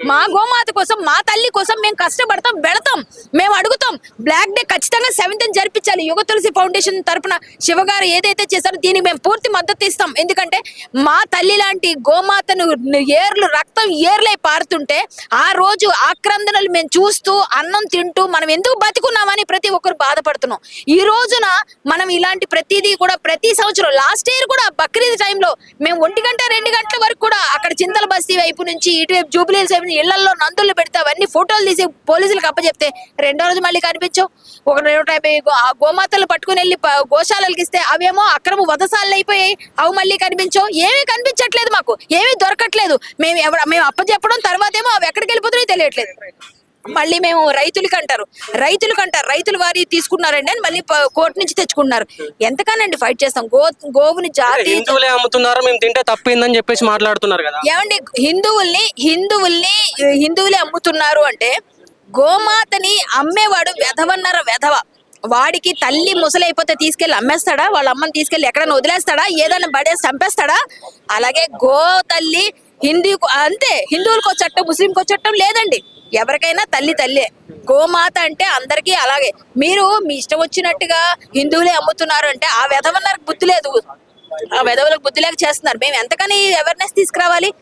మా గోమాత కోసం మా తల్లి కోసం మేము కష్టపడతాం వెళతాం మేము అడుగుతాం. బ్లాక్ డే ఖచ్చితంగా సెవెంత్ జరిపించాలి. యుగ తులసి ఫౌండేషన్ తరపున శివగారు ఏదైతే చేశారో దీనికి మేము పూర్తి మద్దతు ఇస్తాం. ఎందుకంటే మా తల్లి లాంటి గోమాతను ఏర్లు రక్తం ఏర్లై పారుతుంటే ఆ రోజు ఆక్రందనలు మేము చూస్తూ అన్నం తింటూ మనం ఎందుకు బతుకున్నామని ప్రతి ఒక్కరు బాధపడుతున్నాం. ఈ రోజున మనం ఇలాంటి ప్రతిదీ కూడా ప్రతి సంవత్సరం లాస్ట్ ఇయర్ కూడా బక్రీద్ టైంలో మేము ఒంటి గంట రెండు గంటల వరకు కూడా అక్కడ చింతల బస్తీ వైపు నుంచి ఇటువైపు జూబిలీస్ వైపు ఇళ్ళలో నందులు పెడితే అవన్నీ ఫోటోలు తీసి పోలీసులకు అప్పచెప్తే రెండో రోజు మళ్ళీ కనిపించవు. ఒక నూట యాభై ఆ గోమాతలు పట్టుకుని వెళ్ళి గోశాలలకు గోశాలకి ఇస్తే అవేమో అక్రమ వదసాలు అయిపోయాయి. అవి మళ్ళీ కనిపించవు. ఏమీ కనిపించట్లేదు మాకు. ఏమీ దొరకట్లేదు. మేము ఎవడ మేము అప్పచెప్పడం తర్వాత ఏమో అవి ఎక్కడికి వెళ్ళిపోతున్నాయో తెలియట్లేదు. మళ్ళీ మేము రైతులకి అంటారు రైతులకి అంటారు రైతులు వారి తీసుకున్నారండి అని మళ్ళీ కోర్టు నుంచి తెచ్చుకున్నారు ఎంతకానండి ఫైట్ చేస్తాం? గో గోవుని జాతి హిందువులే అమ్ముతున్నారు మేము తింటే తప్పిందని చెప్పేసి మాట్లాడుతున్నారు కదా. ఏమండి హిందువుల్ని హిందువుల్ని హిందువులే అమ్ముతున్నారు అంటే గోమాతని అమ్మేవాడు వెధవన్నర వెధవ. వాడికి తల్లి ముసలైపోతే తీసుకెళ్ళి అమ్మేస్తాడా? వాళ్ళ అమ్మని తీసుకెళ్ళి ఎక్కడైనా వదిలేస్తాడా? ఏదైనా బడేసి చంపేస్తాడా? అలాగే గో తల్లి హిందీకు అంతే హిందువులకు ఒక చట్టం ముస్లింకి ఒక చట్టం లేదండి. ఎవరికైనా తల్లి తల్లే. గోమాత అంటే అందరికీ అలాగే. మీరు మీ ఇష్టం వచ్చినట్టుగా హిందువులే అమ్ముతున్నారు అంటే ఆ విధమన్నారు బుద్ధి లేదు. ఆ విధవులకు బుద్ధి లేక చేస్తున్నారు. మేము ఎంతకని అవేర్నెస్ తీసుకురావాలి?